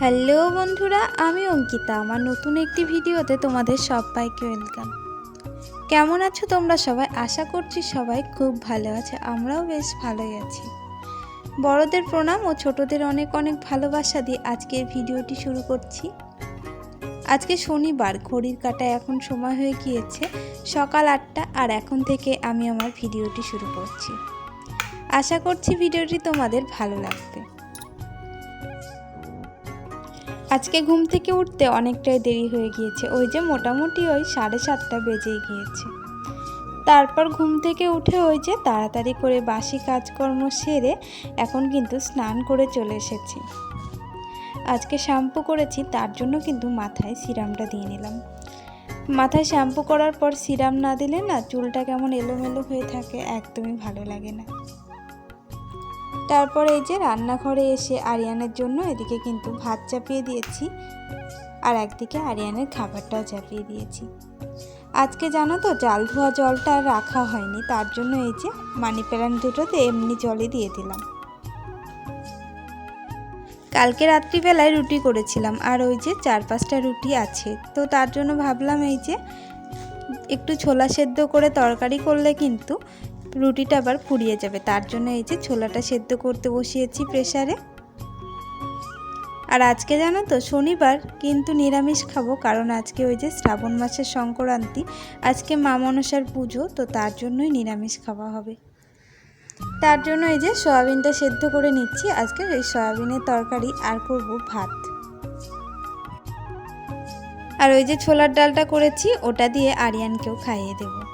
Hello বন্ধুরা, আমি অঙ্কিতা। আমার নতুন একটি ভিডিওতে তোমাদের সবাইকে ওয়েলকাম কেমন আছো তোমরা সবাই? আশা করছি সবাই খুব ভালো আছে, আমরাও বেশ ভালোই আছি। বড়দের প্রণাম ও ছোটদের অনেক অনেক ভালোবাসা দিয়ে আজকের ভিডিওটি শুরু করছি। আজকে শনিবার, ঘড়ির কাটায় এখন সময় হয়ে গিয়েছে সকাল আটটা আর এখন থেকে আমি আমার ভিডিওটি শুরু করছি। আশা করছি ভিডিওটি তোমাদের ভালো লাগবে। আজকে ঘুম থেকে উঠতে অনেকটাই দেরি হয়ে গিয়েছে। ওই যে মোটামুটি ওই সাড়ে সাতটা বেজেই গিয়েছে। তারপর ঘুম থেকে উঠে ওই যে তাড়াতাড়ি করে বাসি কাজকর্ম সেরে এখন কিন্তু স্নান করে চলে এসেছি। আজকে শ্যাম্পু করেছি, তার জন্য কিন্তু মাথায় সিরামটা দিয়ে নিলাম। মাথায় শ্যাম্পু করার পর সিরাম না দিলে না চুলটা কেমন এলোমেলো হয়ে থাকে, একদমই ভালো লাগে না। তারপর এই যে রান্নাঘরে এসে আরিয়ানের জন্য এদিকে কিন্তু ভাত চাপিয়ে দিয়েছি আর একদিকে আরিয়ানের খাবারটাও চাপিয়ে দিয়েছি। আজকে জানো তো জাল ধোয়া জলটা আর রাখা হয়নি, তার জন্য এই যে মানি প্ল্যান্ট দুটোতে এমনি জলই দিয়ে দিলাম। কালকে রাত্রিবেলায় রুটি করেছিলাম আর ওই যে চার পাঁচটা রুটি আছে, তো তার জন্য ভাবলাম এই যে একটু ছোলা সেদ্ধ করে তরকারি করলে কিন্তু রুটিটা আবার ফুরিয়ে যাবে। তার জন্য এই যে ছোলাটা সেদ্ধ করতে বসিয়েছি প্রেসারে। আর আজকে জানো তো, শনিবার কিন্তু নিরামিষ খাব, কারণ আজকে ওই যে শ্রাবণ মাসের সংক্রান্তি। আজকে মা মনসার পুজো, তো তার জন্যই নিরামিষ খাওয়া হবে। তার জন্য এই যে সয়াবিনটা সেদ্ধ করে নিচ্ছি। আজকে এই সয়াবিনের তরকারি আর করব ভাত। আর ওই যে ছোলার ডালটা করেছি, ওটা দিয়ে আরিয়ানকেও খাইয়ে দেবো।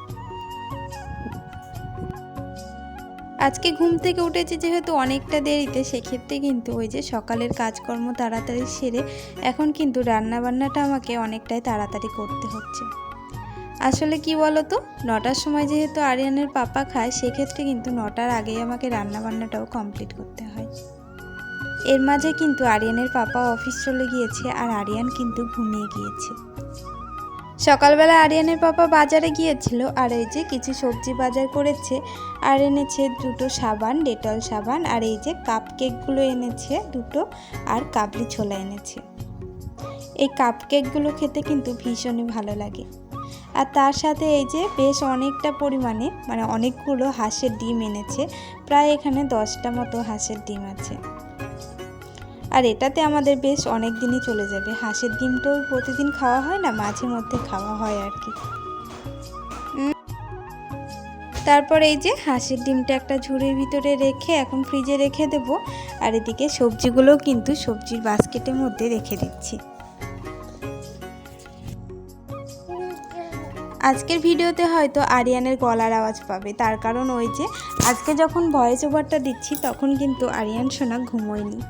আজকে ঘুম থেকে উঠেছি যেহেতু অনেকটা দেরিতে, সেক্ষেত্রে কিন্তু ওই যে সকালের কাজকর্ম তাড়াতাড়ি সেরে এখন কিন্তু রান্নাবান্নাটা আমাকে অনেকটাই তাড়াতাড়ি করতে হচ্ছে। আসলে কি বলো তো নটার সময় যেহেতু আরিয়ানের পাপা খায়, সেক্ষেত্রে কিন্তু নটার আগেই আমাকে রান্নাবান্নাটাও কমপ্লিট করতে হয়। এর মাঝে কিন্তু আরিয়ানের পাপা অফিস চলে গিয়েছে আর আরিয়ান কিন্তু ঘুমিয়ে গিয়েছে। সকালবেলা আরিয়ানের পাপা বাজারে গিয়েছিল আর এই যে কিছু সবজি বাজার করেছে আর এনেছে দুটো সাবান, ডেটল সাবান আর এই যে কাপ কেকগুলো এনেছে দুটো আর কাবলি ছোলা এনেছে। এই কাপ কেকগুলো খেতে কিন্তু ভীষণই ভালো লাগে। আর তার সাথে এই যে বেশ অনেকটা পরিমাণে মানে অনেকগুলো হাঁসের ডিম এনেছে, প্রায় এখানে দশটা মতো হাঁসের ডিম আছে। আর এটাতে আমাদের বেশ অনেক দিনই চলে যাবে। হাঁসের ডিমটাও প্রতিদিন খাওয়া হয় না? মাঝে মধ্যে খাওয়া হয় আর কি। তারপর এই যে হাঁসের ডিমটা একটা ঝুড়ির ভিতরে রেখে এখন ফ্রিজে রেখে দেব। আর এদিকে সবজিগুলোও কিন্তু সবজির বাস্কেটের মধ্যে রেখে দিচ্ছি। আজকের ভিডিওতে হয়তো আরিয়ানের গলার আওয়াজ পাবে। তার কারণ ওই যে আজকে যখন ভয়েস ওভারটা দিচ্ছি, তখন কিন্তু আরিয়ান সোনা ঘুমোয়নি।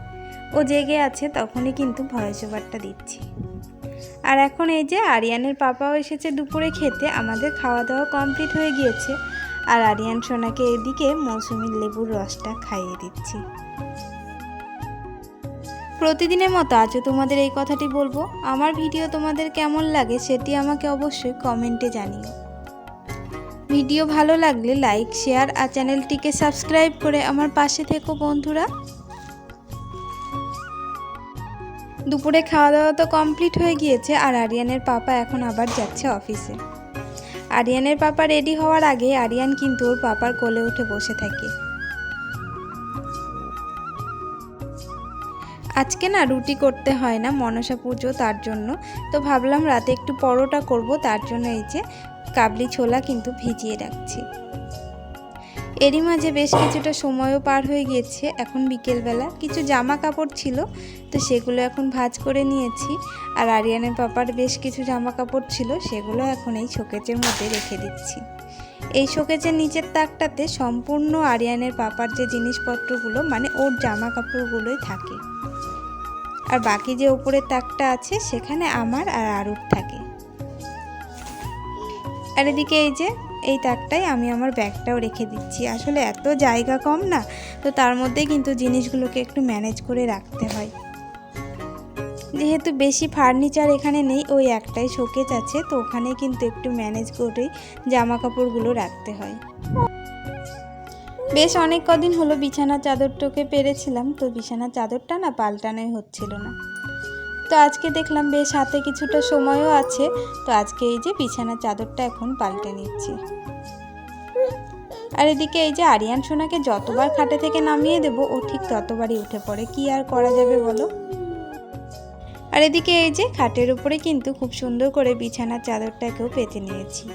ও জেগে আছে, তখনই কিন্তু ভয়েস ওভারটা দিচ্ছি। আর এখন এই যে আরিয়ানের পাপাও এসেছে দুপুরে খেতে, আমাদের খাওয়া দাওয়া কমপ্লিট হয়ে গিয়েছে। আর আরিয়ান সোনাকে এদিকে মৌসুমির লেবুর রসটা খাইয়ে দিচ্ছি। প্রতিদিনের মতো আজও তোমাদের এই কথাটি বলব। আমার ভিডিও তোমাদের কেমন লাগে সেটি আমাকে অবশ্যই কমেন্টে জানিও। ভিডিও ভালো লাগলে লাইক, শেয়ার আর চ্যানেলটিকে সাবস্ক্রাইব করে আমার পাশে থেকো বন্ধুরা। দুপুরে খাওয়া দাওয়া তো কমপ্লিট হয়ে গিয়েছে আর আরিয়ানের পাপা এখন আবার যাচ্ছে অফিসে। আরিয়ানের পাপা রেডি হওয়ার আগে আরিয়ান কিন্তু ওর পাপার কোলে উঠে বসে থাকে। আজকে না রুটি করতে হয় না মনসা পুজো তার জন্য। তো ভাবলাম রাতে একটু পরোটা করব, তার জন্য এই যে কাবলি ছোলা কিন্তু ভিজিয়ে রাখছি। এরই মাঝে বেশ কিছুটা সময়ও পার হয়ে গিয়েছে, এখন বিকেলবেলা। কিছু জামা কাপড় ছিল, তো সেগুলো এখন ভাজ করে নিয়েছি। আর আরিয়ানের পাপার বেশ কিছু জামা কাপড় ছিল, সেগুলো এখন এই শোকেজের মধ্যে রেখে দিচ্ছি। এই শোকেজের নিচের তাকটাতে সম্পূর্ণ আরিয়ানের পাপার যে জিনিসপত্রগুলো মানে ওর জামা কাপড়গুলোই থাকে। আর বাকি যে ওপরের তাকটা আছে, সেখানে আমার আর আরুর থাকে। আর এদিকে এই যে এই তাকটাই আমি আমার ব্যাগটাও রেখে দিচ্ছি। আসলে এত জায়গা কম না, তো তার মধ্যে কিন্তু জিনিসগুলোকে একটু ম্যানেজ করে রাখতে হয়। যেহেতু বেশি ফার্নিচার এখানে নেই, ওই একটাই শোকেজ আছে, তো ওখানে কিন্তু একটু ম্যানেজ করেই জামা কাপড়গুলো রাখতে হয়। বেশ অনেক কদিন হলো বিছানার চাদরটাকে পেরেছিলাম, তো বিছানার চাদরটা না পাল্টানোই হচ্ছিল না। তো আজকে দেখলাম বেশ হাতে কিছুটা সময়ও আছে। তো আজকে এই যে বিছানার চাদরটা এখন পাল্টে নিচ্ছি। আর এদিকে এই যে আরিয়ান সোনাকে যতবার খাটে থেকে নামিয়ে দেব, ও ঠিক ততবারই উঠে পড়ে। কি আর করা যাবে বলো? আর এদিকে এই যে খাটের উপরে কিন্তু খুব সুন্দর করে বিছানার চাদরটাকেও পেতে নিয়েছি।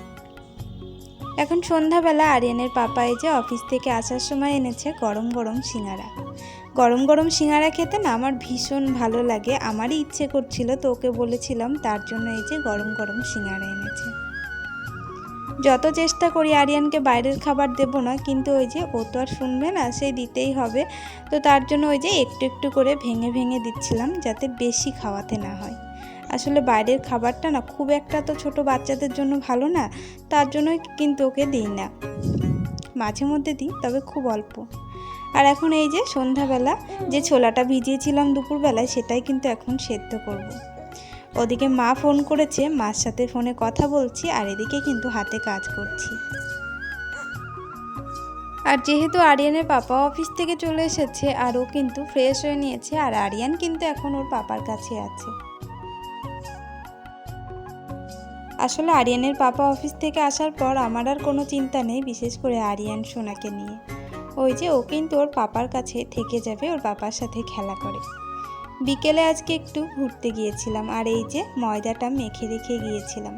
এখন সন্ধ্যাবেলা আরিয়ানের পাপা এই যে অফিস থেকে আসার সময় এনেছে গরম গরম সিঙ্গারা। গরম গরম সিঙ্গারা খেতে না আমার ভীষণ ভালো লাগে। আমারই ইচ্ছে করছিল, তো ওকে বলেছিলাম তার জন্য এই যে গরম গরম সিঙ্গারা এনেছে। যত চেষ্টা করি আরিয়ানকে বাইরের খাবার দেব না, কিন্তু ওই যে ও তো আর শুনবে না, সেই দিতেই হবে। তো তার জন্য ওই যে একটু একটু করে ভেঙে ভেঙে দিচ্ছিলাম, যাতে বেশি খাওয়াতে না হয়। আসলে বাইরের খাবারটা না খুব একটা তো ছোট বাচ্চাদের জন্য ভালো না, তার জন্যই কিন্তু ওকে দিই না। মাঝে মধ্যে দিই, তবে খুব অল্প। আর এখন এই যে সন্ধ্যাবেলা যে ছোলাটা ভিজিয়েছিলাম দুপুরবেলায়, সেটাই কিন্তু এখন সেদ্ধ করব। ওদিকে মা ফোন করেছে, মার সাথে ফোনে কথা বলছি আর এদিকে কিন্তু হাতে কাজ করছি। আর যেহেতু আরিয়ানের পাপা অফিস থেকে চলে এসেছে আর ও কিন্তু ফ্রেশ হয়ে নিয়েছে আর আরিয়ান কিন্তু এখন ওর পাপার কাছে আছে। আসলে আরিয়ানের পাপা অফিস থেকে আসার পর আমার আর কোনো চিন্তা নেই, বিশেষ করে আরিয়ান সোনাকে নিয়ে। ওই যে ও কিন্তু ওর পাপার কাছে থেকে যাবে, ওর পাপার সাথে খেলা করে। বিকেলে আজকে একটু ঘুরতে গিয়েছিলাম, আর এই যে ময়দাটা মেখে রেখে গিয়েছিলাম।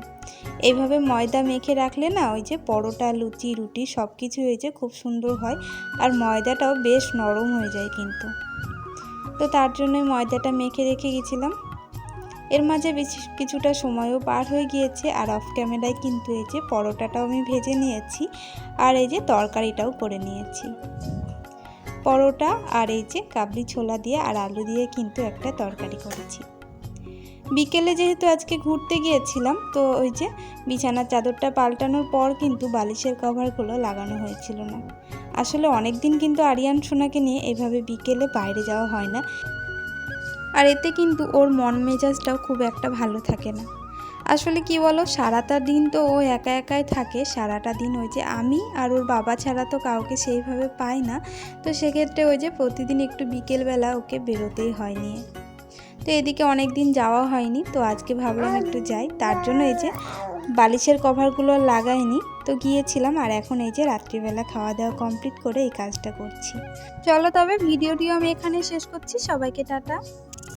এইভাবে ময়দা মেখে রাখলে না, ওই যে পরোটা, লুচি, রুটি সব কিছু এই যে খুব সুন্দর হয়, আর ময়দাটাও বেশ নরম হয়ে যায় কিন্তু। তো তার জন্যই ময়দাটা মেখে রেখে গেছিলাম এর মাঝে কিছুটা সময়ও পার হয়ে গিয়েছে আর অফ ক্যামেরায় কিন্তু এই যে পরোটাটাও আমি ভেজে নিয়েছি আর এই যে তরকারিটাও করে নিয়েছি। পরোটা আর এই যে কাবলি ছোলা দিয়ে আর আলু দিয়ে কিন্তু একটা তরকারি করেছি। বিকেলে যেহেতু আজকে ঘুরতে গিয়েছিলাম, তো ওই যে বিছানার চাদরটা পাল্টানোর পর কিন্তু বালিশের কভারগুলো লাগানো হয়েছিল না। আসলে অনেক দিন কিন্তু আরিয়ান সোনাকে নিয়ে এভাবে বিকেলে বাইরে যাওয়া হয় না। আর এতে কিন্তু ওর মন মেজাজটাও খুব একটা ভালো থাকে না। আসলে কি বলো, সারাটা দিন তো ও একা একাই থাকে, সারাটা দিন ওই যে আমি আর ওর বাবা ছাড়া তো কাউকে সেইভাবে পাই না, তো সেক্ষেত্রে ওই যে প্রতিদিন একটু বিকেলবেলা ওকে বেরোতেই হয় নিয়ে। তো এদিকে অনেক দিন যাওয়া হয়নি, তো আজকে ভাবলাম একটু যাই, তার জন্য এই যে বালিশের কভারগুলো লাগাইনি, তো গিয়েছিলাম আর এখন এই যে রাত্রিবেলা খাওয়া দাওয়া কমপ্লিট করে এই কাজটা করছি। চলো তবে ভিডিওটিও আমি এখানে শেষ করছি, সবাইকে টাটা।